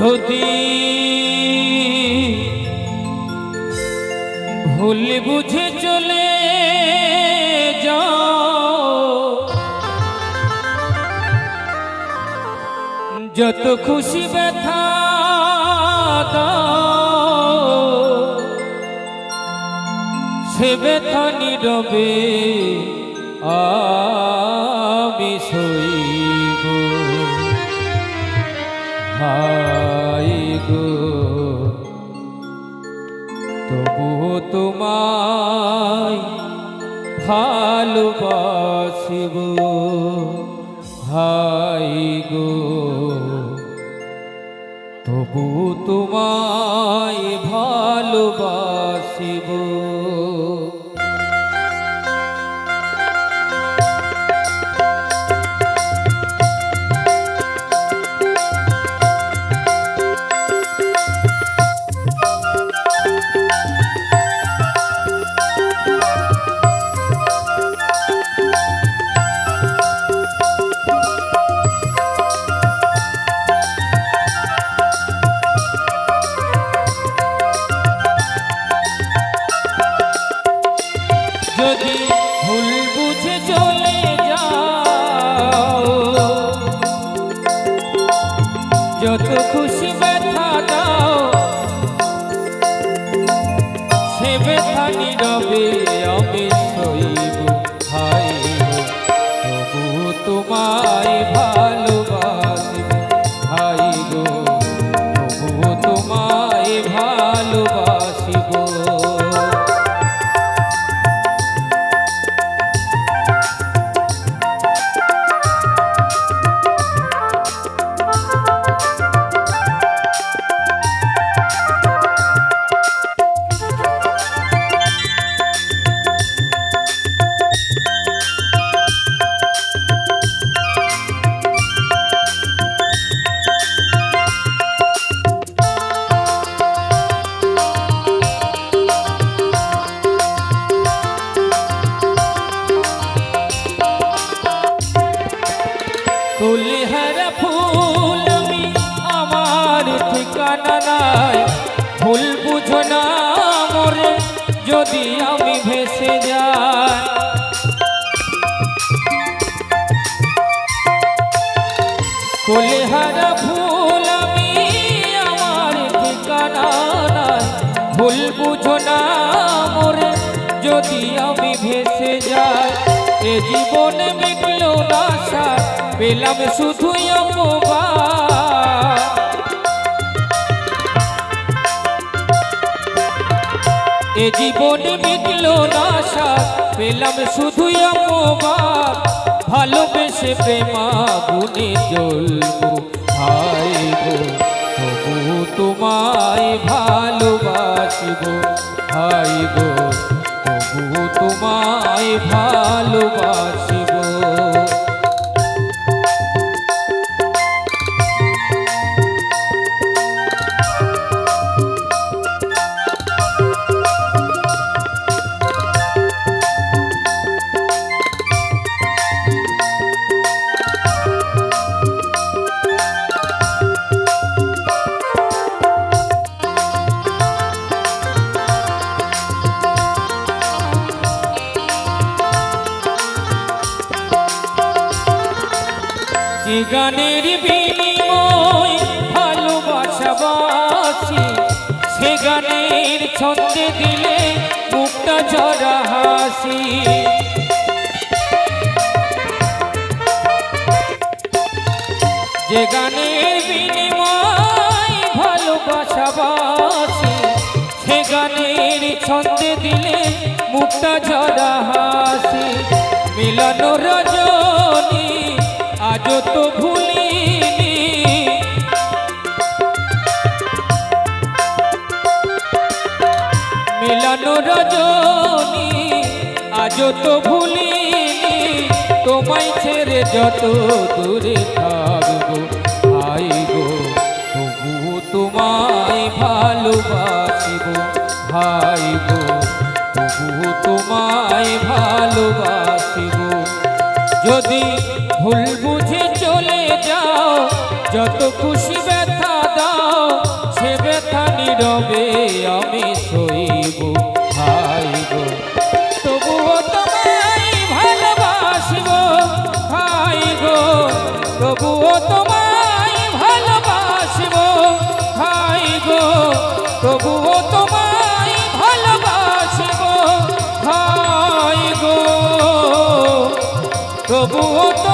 যদি ভুল বুঝে চলে যত খুশি ব্যথা সে ব্যথা নীরবে আমি সইব। হাই গো তবু তোমায় ভালোবাসিব। হাই গো। তবু তোমায় ভালোবাসিব। ব্যথা নীরবে নাই ভুল বুঝো না মরে যদি আমি ভেসে যাই। কুলহারা ফুল আমি, আমার ঠিকানা ভুল বুঝো না মরে যদি আমি ভেসে যাই। এ জীবনে মিটলো না পেলাম শুধুই অপবাদ। এ জীবনে মিটল না পেলাম শুধুই অপবাদ। ভালোবেসে প্রেমা গুনে জ্বলবো। হাইবো তবু তোমায় ভালোবাসব। গো, তবু তোমায় ভালোবাসিব। গানের বিনিময় ভালোবাসাবাসি সে গানের ছন্দে দিলে মুক্তা ঝরা হাসি। যে গানের বিনিময় ভালোবাসাবাসি সে গানের ছন্দে দিলে মুক্তা ঝরা হাসি। মিলন রজনী মিলন রজনী আজ তো ভুলিনি, তোমায় ছেড়ে যত দূরে থাকব। আই গো তবু তোমায় ভালোবাসিব। ভাই গো তবু তোমায় ভালোবাসিব। যদি ভুল বুঝে চলে যাও, যত খুশি ব্যথা দাও তবুও তবুও তোমায় ভালোবাসব। ভাই গো! তবুও